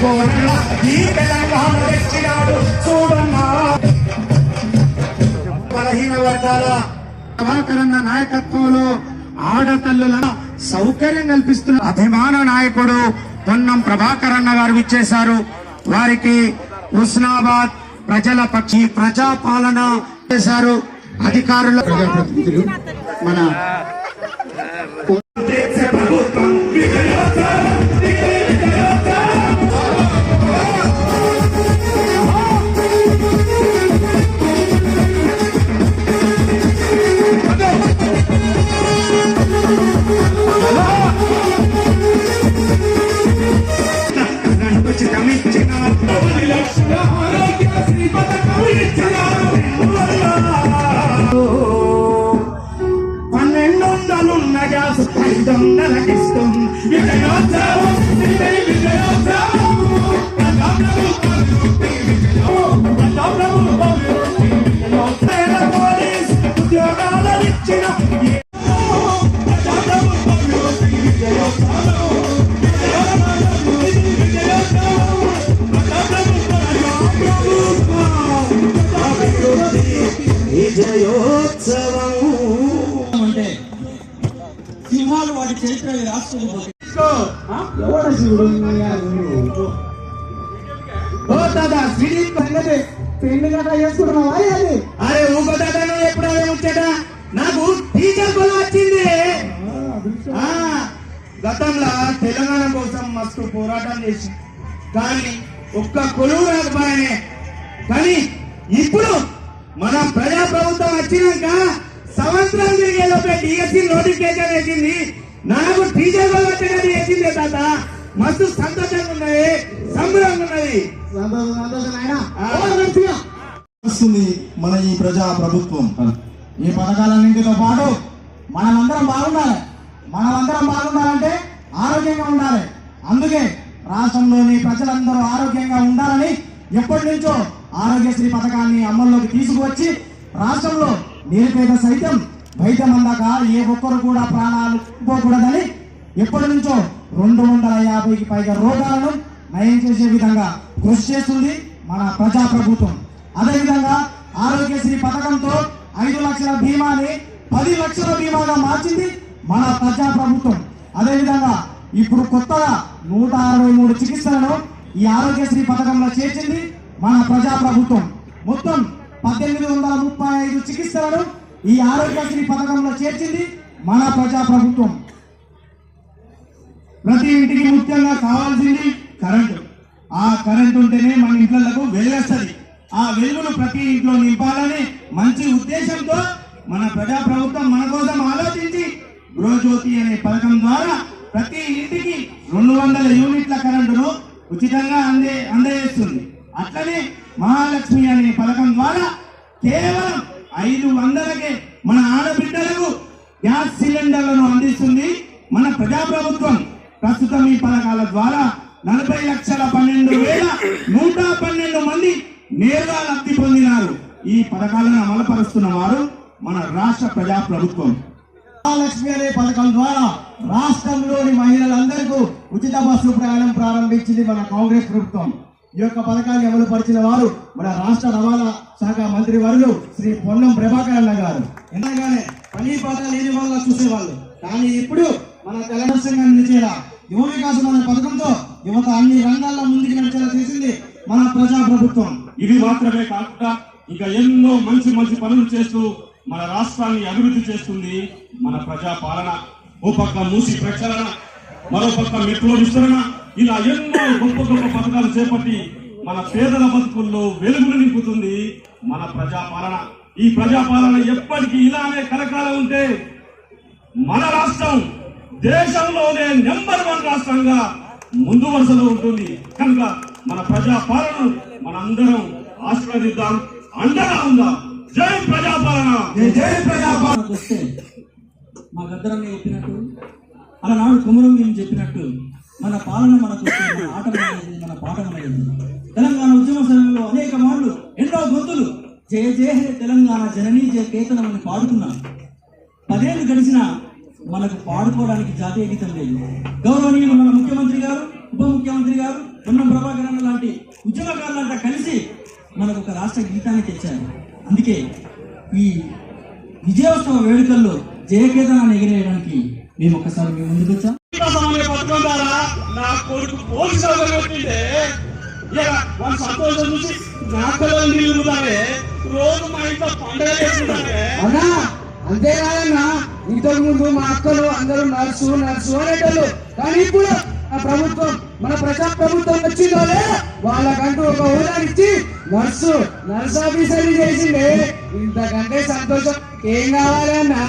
కోరగా ఈ తెలంగాణ తెచ్చినాడు. చూడన్నా బలహీన వర్గాల ప్రభాకరన్న నాయకత్వంలో ఆడతల్లుల సౌకర్యం కల్పిస్తున్న అభిమాన నాయకుడు పొన్నం ప్రభాకరన్న గారు ఇచ్చేశారు వారికి హుస్నాబాద్ ప్రజల పక్షి ప్రజాపాలన చేశారు. అధికారుల ప్రజాప్రతినిధులు. మన గతంలో తెలంగాణ కోసం మస్తు పోరాటం చేసి కానీ ఒక్క కొలువు రాకపోయానే కానీ ఇప్పుడు మన ప్రజా ప్రభుత్వం వచ్చినాక సంవత్సరం తిరిగే డిఎస్సి నోటిఫికేషన్ వేసింది. నాకు టీచర్ కొలు వచ్చినది వేసింది తాత. మస్తు సంతోషంగా ఉన్నది సంబరంగా ఉన్నది. వస్తుంది మన ఈ ప్రజా ప్రభుత్వం ఈ పథకాలన్నింటితో పాటు మనమందరం బాగుండాలి. మనమందరం బాగుండాలంటే ఆరోగ్యంగా ఉండాలి. అందుకే రాష్ట్రంలోని ప్రజలందరూ ఆరోగ్యంగా ఉండాలని ఎప్పటి నుంచో ఆరోగ్యశ్రీ పథకాన్ని అమల్లోకి తీసుకువచ్చి రాష్ట్రంలో నిరుపేద సైతం వైద్యం అందాక ఏ ఒక్కరు కూడా ప్రాణాలు పోకూడదని ఎప్పటి నుంచో రెండు వందల యాభైకి పైగా రోగాలను నయం చేసే విధంగా కృషి చేస్తుంది మన ప్రజా ప్రభుత్వం అదేవిధంగా ఆరోగ్యశ్రీ పథకంతో ఐదు లక్షల బీమాని పది లక్షల బీమాగా మార్చింది మన ప్రజా ప్రభుత్వం అదేవిధంగా ఇప్పుడు కొత్తగా నూట అరవై మూడు చికిత్సలను ఈ ఆరోగ్యశ్రీ పథకంలో చేర్చింది మన ప్రజా ప్రభుత్వం మొత్తం పద్దెనిమిది వందల ముప్పై ఐదు చికిత్సలను ఈ ఆరోగ్యశ్రీ పథకంలో చేర్చింది మన ప్రజా ప్రభుత్వం ప్రతి ఇంటికి ముఖ్యంగా కావాల్సింది కరెంటు. ఆ కరెంట్ ఉంటేనే మన ఇంట్లకు వెలుగొస్తుంది ఆ వెలుగును ప్రతి ఇంట్లో నింపాలని మంచి ఉద్దేశంతో మన ప్రజా ప్రభుత్వం మన కోసం ఆలోచించి గృహజ్యోతి అనే పథకం ద్వారా ప్రతి ఇంటికి రెండు వందల యూనిట్ల కరెంటును ఉచితంగా అందే అందజేస్తుంది. అట్లనే మహాలక్ష్మి అనే పథకం ద్వారా కేవలం ఐదు వందలకే మన ఆడబిడ్డలకు గ్యాస్ సిలిండర్లను అందిస్తుంది. మన ప్రజాప్రభుత్వం ప్రస్తుతం ఈ పథకాల ద్వారా నలభై లక్షల పన్నెండు వేల నూట పన్నెండు మంది నేరుగా లబ్ధి పొందినారు. ఈ పథకాలను అమలుపరుస్తున్న వారు మన రాష్ట్ర ప్రజా ప్రభుత్వం మహాలక్ష్మి అనే పథకం ద్వారా రాష్ట్రంలోని మహిళలందరికీ ఉచిత బస్సు ప్రయాణం ప్రారంభించింది మన కాంగ్రెస్ ప్రభుత్వం. ఈ యొక్క పథకాన్ని అమలు పరిచిన వారు మన రాష్ట్ర రవాణా శాఖ మంత్రి వర్యులు శ్రీ పొన్నం ప్రభాకర్ అన్న గారు. ఎంతగానే పని పాట లేని వాళ్ళ చూసేవాళ్ళు. కానీ ఇప్పుడు మన తెలంగాణ నిలిచేలా యువ వికాసం అనే పథకంతో యువత అన్ని రంగాల్లో ముందుకు నడిచేలా చేసింది మన ప్రజా ప్రభుత్వం ఇది మాత్రమే కాకుండా ఇంకా ఎన్నో మంచి మంచి పనులు చేస్తూ మన రాష్ట్రాన్ని అభివృద్ధి చేస్తుంది మన ప్రజా పాలన ఓ పక్క మూసి ప్రక్షాళన మరో పక్క మెట్రో విస్తరణ. ఇలా ఎన్నో గొప్ప గొప్ప పథకాలు చేపట్టి మన పేదల బతుకుల్లో వెలుగులు నింపుతుంది మన ప్రజా పాలన ఈ ప్రజా పాలన ఎప్పటికీ ఇలానే కలకాలం ఉంటే మన రాష్ట్రం దేశంలోనే నెంబర్ వన్ రాష్ట్రంగా ముందు వరుసలో ఉంటుంది. కనుక మన ప్రజా పాలన మనందరం ఆశీర్వదిద్దాం అండగా ఉందాం. జై ప్రజా పాలన జై ప్రజా మనకు వస్తే మా గద్దరన్న చెప్పినట్టు అలనాడు కుమరం మేము చెప్పినట్టు మన పాలన మనకు మన ఆటం మన అనేది తెలంగాణ ఉద్యమ సమయంలో అనేక మార్లు ఎన్నో గొంతులు జయ జయ హే తెలంగాణ జననీ జయ కేతనం అని పాడుకున్నాం. పదేళ్ళు గడిచినా మనకు పాడుకోవడానికి జాతీయ గీతం లేదు. గౌరవనీయులు మన ముఖ్యమంత్రి గారు ఉప ముఖ్యమంత్రి గారు పొన్నం ప్రభాకర్ అన్న లాంటి ఉద్యమకారులంతా కలిసి మనకు ఒక రాష్ట్ర గీతాన్ని తెచ్చారు. అందుకే ఈ విజయోత్సవ వేడుకల్లో జయకేతనాన్ని ఎగిరేయడానికి మేము ఒకసారి మీ ముందుకు వచ్చాం. నా కొడుకు పోలీసు సౌకర్యం వచ్చిందే ఇక వాళ్ళ సంతోషం చూసి నా పిల్లలు నిలుగుతారే రోజు మా ఇంట్లో పండుగ చేసుకుంటారే. అన్నా అంతేకాదన్నా ఇంతకు ముందు మా అక్కలు అందరూ నర్సు నర్సు అనేటోళ్ళు. కానీ ఇప్పుడు ఆ ప్రభుత్వం మన ప్రజా ప్రభుత్వం వచ్చిందో లేదా వాళ్ళకంటూ ఒక హోదా ఇచ్చి నర్సు నర్స్ ఆఫీసర్ చేసిండే. ఇంతకంటే సంతోషం. ఏం కావాలి అన్నా?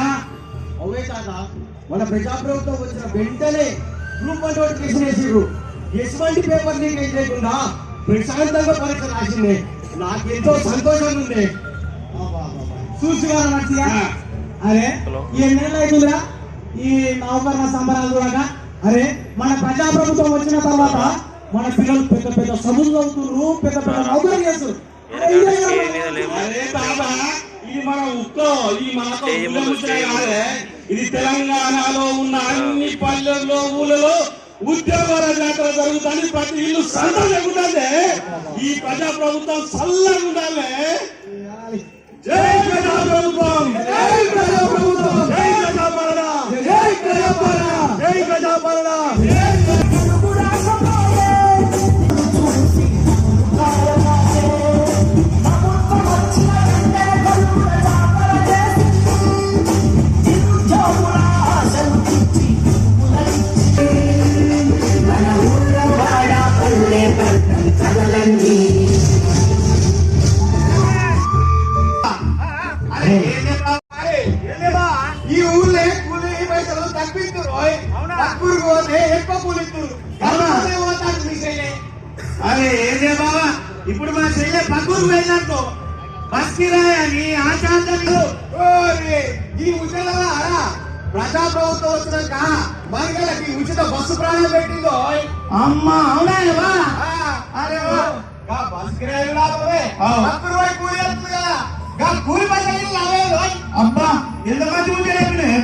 అవే కాక మన ప్రజా ప్రభుత్వం వచ్చిన వెంటనే గ్రూప్ వన్ నోటిఫికేషన్ వేసిర్రు ఎటువంటి పేపర్ లీక్ లేకుండా ప్రశాంతంగా పరీక్ష రాసిందే నాకెంతో సంతోషంగా ఉండే. చూసి వాళ్ళ మంచిగా అరే ఈ అవుతుందిరా? ఈ నవంబర్ సంబరాలు చూడగా అరే మన ప్రజాప్రభుత్వం వచ్చిన తర్వాత మన పిల్లలు పెద్ద పెద్ద చదువులు చదువుతున్నారు పెద్ద పెద్ద నౌకరీ చేస్తారు. ఇదే మన- ఇది ఉక్కో కాదే ఇది తెలంగాణలో ఉన్న అన్ని పల్లెల్లో ఊళ్ళలో ఉద్యోగాల జాతర జరుగుతుంది. ప్రతి ఇల్లు సందడి జరుగుతుంది. ఈ ప్రజా ప్రభుత్వం చల్లగా ఉండాలి. జై ప్రజా ప్రభుత్వం జై ప్రజాప్రభుత్వం! జై ప్రజాపాలన. జై ప్రజాపాలన! జై ప్రజాపాలన! ఏదే బావా ఇప్పుడు మా చెల్లె పక్కూరు వెళ్ళానుకో బస్ కిరాయి అని ఆచార్యులు ఈ ఉచితంగా అరా ప్రజా ప్రభుత్వం వచ్చినాక మహిళలకి ఉచిత బస్సు ప్రాణం పెట్టిందో? అమ్మా అవునా? అరే బస్ కిరాయి రూపాయి కూలి వస్తుంది కదా. గా కూలి పైసలు రాలేదు అబ్బా ఎంత మంది ఉంటే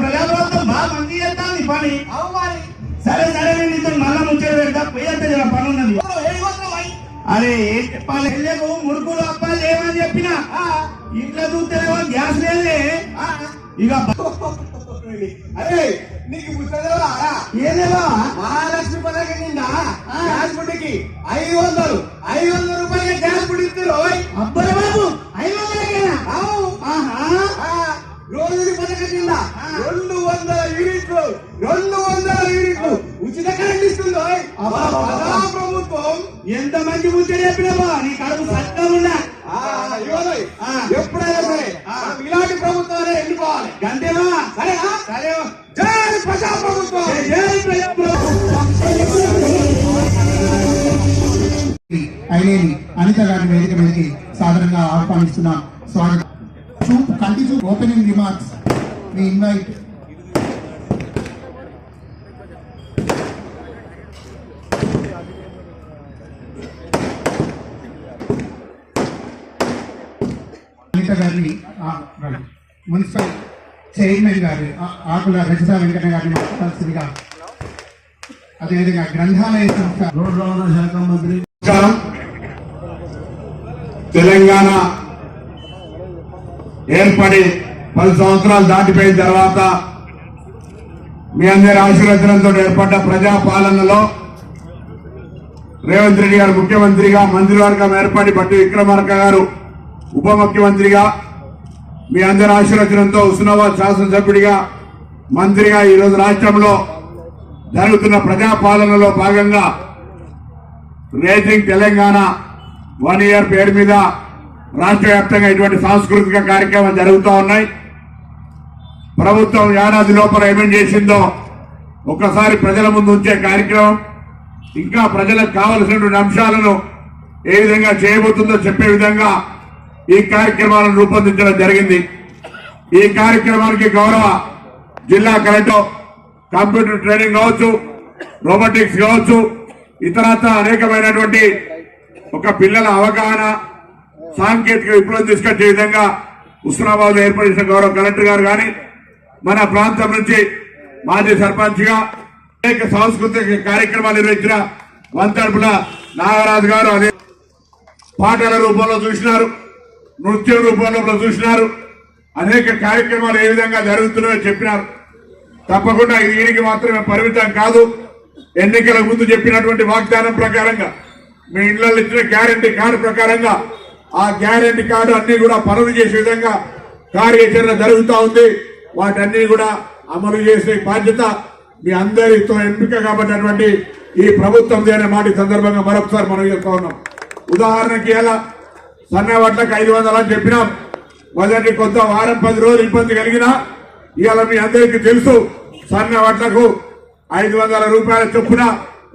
ప్రజాప్రభుత్వం బాగా మంది చేస్తాను పని. సరే సరే నేను నీతో మళ్ళా ముచ్చట పెడతా. పోయేస్తే పని ఉన్నది అరే ఏం చెప్పాలి? వెళ్ళకు మురుకులు అప్పాలు లేవని చెప్పిన. ఇంట్లో చూస్తేనేమో గ్యాస్ లేదే. ఇక అరే నీకు ఏదేవా మహాలక్ష్మి పథకం కింద గ్యాస్ బుడ్డికి ఐదు వందలు. ఐదు వందల రూపాయలు గ్యాస్ బుడ్డి ఇస్తారు అబ్బరే బాబు ఐదు వందలకేనా? పథకం కింద. రెండు వందల యూనిట్లు రెండు వందల యూనిట్లు. ఉచిత కరెంట్ ఇస్తుందో ప్రభుత్వం ఎంత మంచి ముచ్చట చెప్పినమ్మా నీ కడుపు సత్తా ఉన్నా ఎప్పుడైనా సరే ఇలాంటి ప్రభుత్వాలే ఎన్నుకోవాలి. అంతేనా సరేనా సరే. జై ప్రజా ప్రభుత్వం జై ప్రజా ప్రభుత్వం అయినేని అనిత గారి వేదిక మీదకి సాధారణంగా ఆహ్వానిస్తున్నాం స్వాగతం. ఓపెనింగ్ రిమార్క్స్ మీ ఇన్వైట్ అనిత గారిని. మున్సిపల్ చైర్మన్ గారు ఆకుల రజిత వెంకట గారిని మాట్లాడాల్సిందిగా. అదేవిధంగా గ్రంథాలయ సంస్థ. రోడ్డు రవాణా శాఖ మంత్రి. తెలంగాణ ఏర్పడి పది సంవత్సరాలు దాటిపోయిన తర్వాత మీ అందరి ఆశీర్వచనంతో ఏర్పడ్డ ప్రజా పాలనలో రేవంత్ రెడ్డి గారు ముఖ్యమంత్రిగా మంత్రివర్గం ఏర్పడి బట్టి విక్రమార్క గారు ఉప ముఖ్యమంత్రిగా మీ అందరి ఆశీర్వచనంతో హుస్నాబాద్ శాసనసభ్యుడిగా మంత్రిగా ఈరోజు రాష్ట్రంలో జరుగుతున్న ప్రజాపాలనలో భాగంగా రేజింగ్ తెలంగాణ వన్ ఇయర్ పేరు మీద రాష్ట్ర వ్యాప్తంగా ఇటువంటి సాంస్కృతిక కార్యక్రమాలు జరుగుతూ ఉన్నాయి. ప్రభుత్వం ఏడాది లోపల ఏమేం చేసిందో ఒకసారి ప్రజల ముందు ఉంచే కార్యక్రమం ఇంకా ప్రజలకు కావలసినటువంటి అంశాలను ఏ విధంగా చేయబోతుందో చెప్పే విధంగా ఈ కార్యక్రమాలను రూపొందించడం జరిగింది. ఈ కార్యక్రమానికి గౌరవ జిల్లా కలెక్టర్ కంప్యూటర్ ట్రైనింగ్ కావచ్చు రోబోటిక్స్ కావచ్చు ఇతరత్ర అనేకమైనటువంటి ఒక పిల్లల అవగాహన సాంకేతిక విప్లవం తీసుకొచ్చే విధంగా ఉస్మానాబాద్ ఏర్పడిన గౌరవ కలెక్టర్ గారు కానీ మన ప్రాంతం నుంచి మాజీ సర్పంచ్గా అనేక సాంస్కృతిక కార్యక్రమాలు నిర్వహించిన వంతడుపుల నాగరాజు గారు అదే పాటల రూపంలో చూసినారు నృత్య రూపంలో చూసినారు అనేక కార్యక్రమాలు ఏ విధంగా జరుగుతున్నాయో చెప్పినారు. తప్పకుండా ఇది దీనికి మాత్రమే పరిమితం కాదు ఎన్నికల ముందు చెప్పినటువంటి వాగ్దానం ప్రకారంగా మీ ఇళ్ళలో ఇచ్చిన గ్యారంటీ కార్డు ప్రకారంగా ఆ గ్యారంటీ కార్డు అన్ని కూడా పనులు చేసే విధంగా కార్యాచరణ జరుగుతూ ఉంది. వాటన్ని కూడా అమలు చేసే బాధ్యత మీ అందరితో ఎంపిక కాబట్టినటువంటి ఈ ప్రభుత్వం అనే మాట సందర్భంగా మరొకసారి మనం చెప్తా ఉన్నాం. ఉదాహరణకి ఎలా సన్న వడ్లకు ఐదు వందలు అని చెప్పినాం. మొదటి కొంత వారం పది రోజులు ఇబ్బంది కలిగినా ఇవాళ మీ అందరికీ తెలుసు సన్న వడ్లకు ఐదు వందల రూపాయల చొప్పున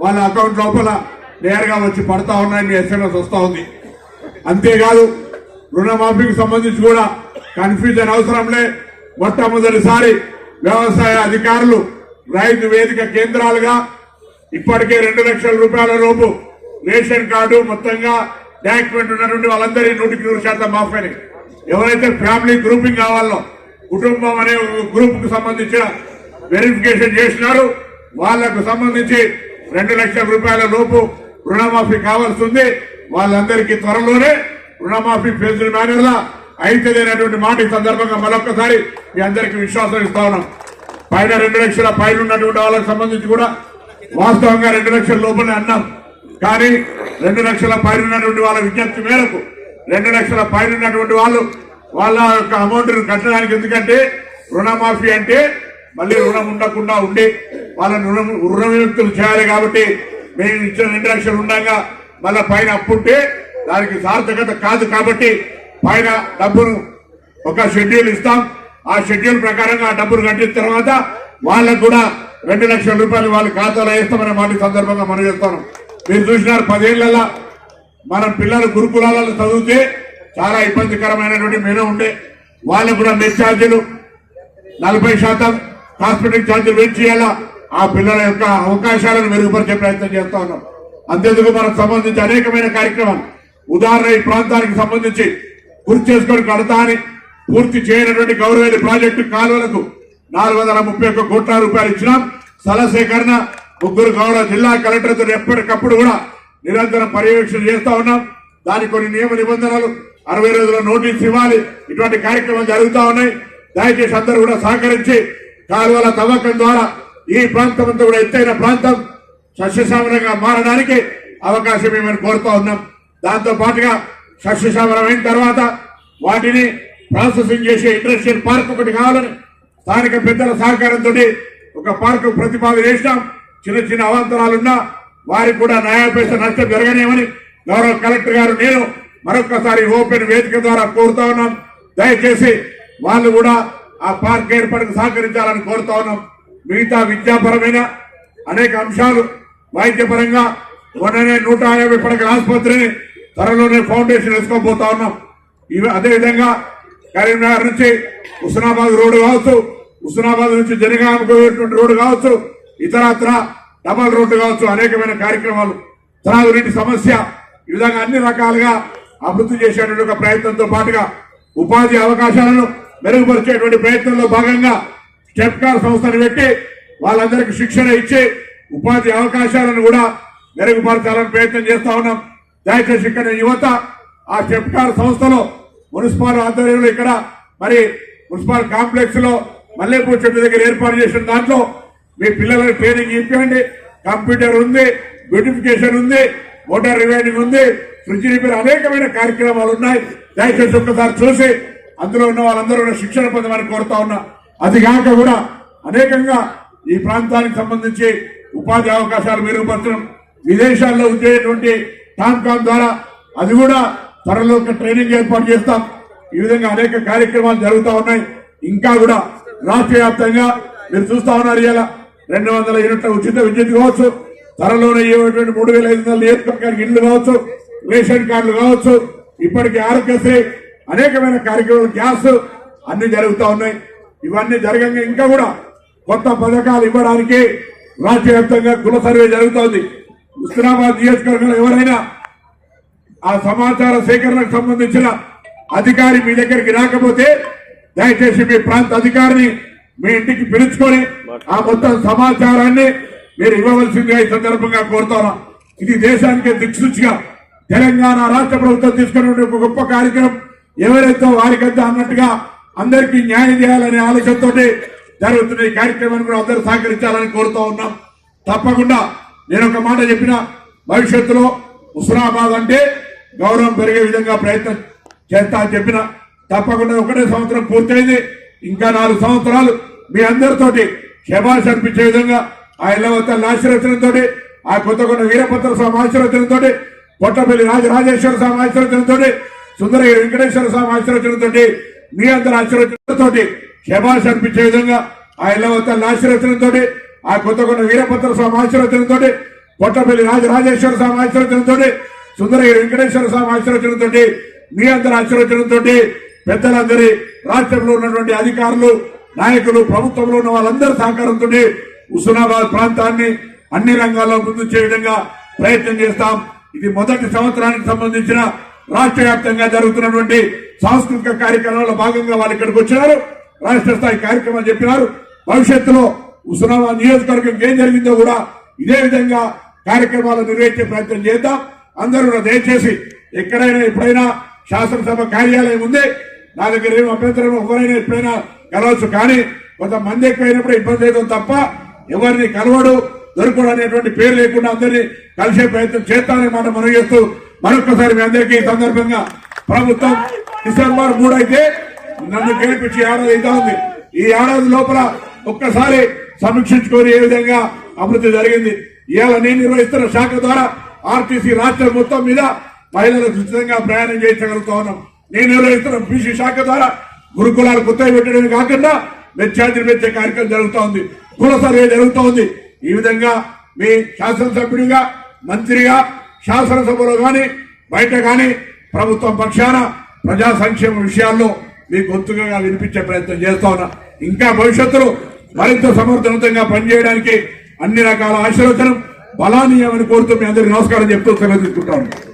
వాళ్ళ అకౌంట్ లోపల నేరుగా వచ్చి పడతా ఉన్నాయి మీ ఎస్ఎంఎస్ వస్తూ ఉంది. అంతేకాదు రుణమాఫీకి సంబంధించి కూడా కన్ఫ్యూజన్ అవసరంలే మొట్టమొదటిసారి వ్యవసాయ అధికారులు రైతు వేదిక కేంద్రాలుగా ఇప్పటికే రెండు లక్షల రూపాయల లోపు రేషన్ కార్డు మొత్తంగా డాక్యుమెంట్ ఉన్నటువంటి వాళ్ళందరి నూటికి నూరు శాతం మాఫీ ఎవరైతే ఫ్యామిలీ గ్రూపింగ్ కావాలో కుటుంబం అనే గ్రూప్కు సంబంధించిన వెరిఫికేషన్ చేసినారు వాళ్ళకు సంబంధించి రెండు లక్షల రూపాయల లోపు రుణమాఫీ కావాల్సింది వాళ్ళందరికీ త్వరలోనే రుణమాఫీ ఫేజ్డ్ మేనర్లా అయితేనేటువంటి మాట ఈ సందర్భంగా మరొకసారి మీ అందరికీ విశ్వాసం ఇస్తా ఉన్నాం. పైన రెండు లక్షల పైన ఉన్నటువంటి వాళ్ళకి సంబంధించి కూడా వాస్తవంగా రెండు లక్షల లోపలే అన్నాం. కానీ రెండు లక్షల పైన ఉన్నటువంటి వాళ్ళ విజ్ఞప్తి మేరకు రెండు లక్షల పైన ఉన్నటువంటి వాళ్ళు వాళ్ళ యొక్క అమౌంట్ కట్టడానికి ఎందుకంటే రుణమాఫీ అంటే మళ్ళీ రుణం ఉండకుండా ఉండి వాళ్ళని రుణం రుణ విముక్తులు చేయాలి కాబట్టి మేము ఇచ్చిన రెండు లక్షలు ఉండగా మళ్ళా పైన అప్పుంటే దానికి సార్థకత కాదు కాబట్టి పైన డబ్బును ఒక షెడ్యూల్ ఇస్తాం. ఆ షెడ్యూల్ ప్రకారంగా ఆ డబ్బును కట్టిన తర్వాత వాళ్ళకు కూడా రెండు లక్షల రూపాయలు వాళ్ళ ఖాతాలో వేస్తామనే మాట సందర్భంగా మనం చెప్తాను. మీరు చూసినారు పదేళ్ళలో మనం పిల్లలు గురుకులాలలో చదివితే చాలా ఇబ్బందికరమైనటువంటి మెను ఉండే. వాళ్ళకు కూడా మెస్ ఛార్జీలు నలభై శాతం హాస్పిటల్ ఛార్జీలు పెంచేయాలా ఆ పిల్లల యొక్క అవకాశాలను మెరుగుపరిచే ప్రయత్నం చేస్తా ఉన్నాం. అంతేందుకు మనకు సంబంధించి అనేకమైన కార్యక్రమాలు. ఉదాహరణ ఈ ప్రాంతానికి సంబంధించి గుర్తు చేసుకొని కడతా అని పూర్తి చేయనటువంటి గౌరవేలి ప్రాజెక్టు కాలువలకు నాలుగు వందల ముప్పై ఒక్క కోట్ల రూపాయలు ఇచ్చినాం. స్థల సేకరణ ముగ్గురు గౌరవ జిల్లా కలెక్టర్తో ఎప్పటికప్పుడు కూడా నిరంతరం పర్యవేక్షణ చేస్తా ఉన్నాం. దానికి కొన్ని నియమ నిబంధనలు అరవై రోజుల నోటీస్ ఇవ్వాలి. ఇటువంటి కార్యక్రమాలు జరుగుతా ఉన్నాయి. దయచేసి అందరూ కూడా సహకరించి కాలువల తవ్వకం ద్వారా ఈ ప్రాంతం అంతా కూడా ఎత్తైన ప్రాంతం సస్యశ్యామలంగా మారడానికి అవకాశం ఏమని కోరుతా ఉన్నాం. దాంతో పాటుగా సస్యశ్యామలం అయిన తర్వాత వాటిని ప్రాసెసింగ్ చేసే ఇండస్ట్రియల్ పార్క్ ఒకటి కావాలని స్థానిక పెద్దల సహకారంతో ఒక పార్కు ప్రతిపాదన చేసినాం. చిన్న చిన్న అవాంతరాలున్నా వారికి కూడా న్యాయపేస నష్టం జరగనేమని గౌరవ కలెక్టర్ గారు నేను మరొకసారి ఓపెన్ వేదిక ద్వారా కోరుతా ఉన్నాం. దయచేసి వాళ్ళు కూడా ఆ పార్క్ ఏర్పాటుకు సహకరించాలని కోరుతా ఉన్నాం. మిగతా విద్యాపరమైన అనేక అంశాలు వైద్యపరంగా మొన్ననే నూట యాభై పడకల ఆసుపత్రిని త్వరలోనే ఫౌండేషన్ వేసుకోబోతా ఉన్నాం. ఇవి అదేవిధంగా కరీంనగర్ నుంచి హుస్నాబాద్ రోడ్డు కావచ్చు హుస్నాబాద్ నుంచి జనగామకు వెళ్ళేటువంటి రోడ్డు కావచ్చు ఇతరత్ర డబల్ రోడ్డు కావచ్చు అనేకమైన కార్యక్రమాలు. త్రాగునీటి సమస్య ఈ విధంగా అన్ని రకాలుగా అభివృద్ధి చేసేటువంటి ఒక ప్రయత్నంతో పాటుగా ఉపాధి అవకాశాలను మెరుగుపరిచేటువంటి ప్రయత్నంలో భాగంగా స్టెప్కార్ సంస్థను పెట్టి వాళ్ళందరికీ శిక్షణ ఇచ్చి ఉపాధి అవకాశాలను కూడా మెరుగుపరచాలని ప్రయత్నం చేస్తా ఉన్నాం. దయచేసి ఇక్కడ యువత ఆ చెప్కార్ సంస్థలో మున్సిపల్ ఆధ్వర్యంలో ఇక్కడ మరి మున్సిపల్ కాంప్లెక్స్లో మల్లెపూర్ చెట్టు దగ్గర ఏర్పాటు చేసిన దాంట్లో మీ పిల్లలకు ట్రైనింగ్ ఇప్పండి కంప్యూటర్ ఉంది బ్యూటిఫికేషన్ ఉంది మోటార్ రివైడింగ్ ఉంది ఫ్రిడ్జ్ రిపేర్ అనేకమైన కార్యక్రమాలు ఉన్నాయి. దయచేసి ఒక్కసారి చూసి అందులో ఉన్న వాళ్ళందరూ కూడా శిక్షణ పొందమని కోరుతా ఉన్నా. అది కాక కూడా అనేకంగా ఈ ప్రాంతానికి సంబంధించి ఉపాధి అవకాశాలు మెరుగుపరచడం విదేశాల్లో ఉండేటువంటి టామ్కామ్ ద్వారా అది కూడా త్వరలో ఒక ట్రైనింగ్ ఏర్పాటు చేస్తాం. ఈ విధంగా అనేక కార్యక్రమాలు జరుగుతూ ఉన్నాయి. ఇంకా కూడా రాష్ట్ర వ్యాప్తంగా మీరు చూస్తా ఉన్నారు ఇలా రెండు వందల యూనిట్ల ఉచిత విద్యుత్ కావచ్చు. త్వరలోనే ఇవ్వటువంటి మూడు వేల ఐదు వందల నియోజకవర్గానికి ఇండ్లు కావచ్చు రేషన్ కార్డులు కావచ్చు ఇప్పటికీ ఆరోగ్యశ్రీ అనేకమైన కార్యక్రమాలు గ్యాస్ అన్ని జరుగుతూ ఉన్నాయి. ఇవన్నీ జరగంగా ఇంకా కూడా కొత్త పథకాలు ఇవ్వడానికి రాష్ట్ర వ్యాప్తంగా కుల సర్వే జరుగుతోంది. హుస్నాబాద్ నియోజకవర్గంలో ఎవరైనా ఆ సమాచార సేకరణకు సంబంధించిన అధికారి మీ దగ్గరికి రాకపోతే దయచేసి మీ ప్రాంత అధికారిని మీ ఇంటికి పిలుచుకొని ఆ మొత్తం సమాచారాన్ని మీరు ఇవ్వవలసిందిగా ఈ సందర్భంగా కోరుతాను. ఇది దేశానికి దిక్సూచిగా తెలంగాణ రాష్ట్ర ప్రభుత్వం తీసుకున్న ఒక గొప్ప కార్యక్రమం. ఎవరైతే వారికంతా అన్నట్టుగా అందరికీ న్యాయం చేయాలనే ఆలోచనతోటి జరుగుతున్న ఈ కార్యక్రమాన్ని కూడా అందరూ సహకరించాలని కోరుతూ ఉన్నాం. తప్పకుండా నేను ఒక మాట చెప్పిన భవిష్యత్తులో హుస్నాబాద్ అంటే గౌరవం పెరిగే విధంగా ప్రయత్నం చేస్తా అని చెప్పిన తప్పకుండా ఒకటే సంవత్సరం పూర్తయింది. ఇంకా నాలుగు సంవత్సరాలు మీ అందరితోటి శభాష్ అనిపించే విధంగా ఆ ఇళ్ళవతల ఆశీర్వచనంతో ఆ కొత్తగొండ వీరభద్ర స్వామి ఆశీర్వచనంతో పొట్టపల్లి రాజరాజేశ్వర స్వామి ఆశీర్వచనంతో సుందరగిరి వెంకటేశ్వర స్వామి ఆశీర్వచనంతో మీ అందరి ఆశీర్వచనంతో శబాష్ అనిపించే విధంగా ఆ ఇళ్ళవతల ఆశీర్వచనంతో ఆ కొత్తకొండ వీరభద్ర స్వామి ఆశీర్వచనంతో కొట్టపల్లి రాజరాజేశ్వర స్వామి ఆశీర్వచనంతో సుందరగిరి వెంకటేశ్వర స్వామి ఆశీర్వచనంతో మీ అందరి ఆశీర్వచనంతో పెద్దలందరి రాష్ట్రంలో ఉన్నటువంటి అధికారులు నాయకులు ప్రభుత్వంలో ఉన్న వాళ్ళందరి సహకారంతో హుస్నాబాద్ ప్రాంతాన్ని అన్ని రంగాల్లో ముందు విధంగా ప్రయత్నం చేస్తాం. ఇది మొదటి సంవత్సరానికి సంబంధించిన రాష్ట్ర జరుగుతున్నటువంటి సాంస్కృతిక కార్యక్రమాల్లో భాగంగా వాళ్ళు ఇక్కడికి వచ్చినారు. రాష్ట్ర స్థాయి కార్యక్రమాలు చెప్పినారు. భవిష్యత్తులో హుస్నాబాద్ నియోజకవర్గం ఏం జరిగిందో కూడా ఇదే విధంగా కార్యక్రమాలు నిర్వహించే ప్రయత్నం చేద్దాం. అందరూ కూడా దయచేసి ఎక్కడైనా ఎప్పుడైనా శాసనసభ కార్యాలయం ఉంది నా దగ్గర ఏమి అభ్యంతరం ఎవరైనా ఎప్పుడైనా కలవచ్చు. కానీ కొంతమంది ఎక్కువైనప్పుడు ఇబ్బంది అవుతుంది తప్ప ఎవరిని కలవడు దొరకడు అనేటువంటి పేరు లేకుండా అందరినీ కలిసే ప్రయత్నం చేస్తానని మాట మనం చేస్తూ మరొకసారి మీ అందరికీ ఈ సందర్భంగా ప్రభుత్వం డిసెంబర్ మూడు అయితే నన్ను గెలిపించి ఏడాది అయితే ఉంది. ఈ ఏడాది లోపల ఒక్కసారి సమీక్షించుకొని ఏ విధంగా అభివృద్ధి జరిగింది? ఇవాళ నేను నిర్వహిస్తున్న శాఖ ద్వారా ఆర్టీసీ రాష్ట్రం మొత్తం మీద మహిళలకు ఉచితంగా ప్రయాణం చేయించగలుగుతా ఉన్నాం. నేను నిర్వహిస్తున్న బీసీ శాఖ ద్వారా గురుకులాలు కొత్తవి పెట్టడమే కాకుండా మెచ్చాతిని మెచ్చే కార్యక్రమం జరుగుతూ ఉంది. కుల సర్వే జరుగుతూ ఉంది. ఈ విధంగా మీ శాసనసభ్యుడిగా మంత్రిగా శాసనసభలో కానీ బయట కానీ ప్రభుత్వం పక్షాన ప్రజా సంక్షేమ విషయాల్లో మీ గొంతుగా వినిపించే ప్రయత్నం చేస్తా ఉన్నా. ఇంకా భవిష్యత్తులో మరింత సమర్థవంతంగా పనిచేయడానికి అన్ని రకాల ఆశీర్వచనం బలానీయమని కోరుతూ మీ అందరికీ నమస్కారం చెప్తూ సెలవు తీసుకుంటా ఉన్నాను.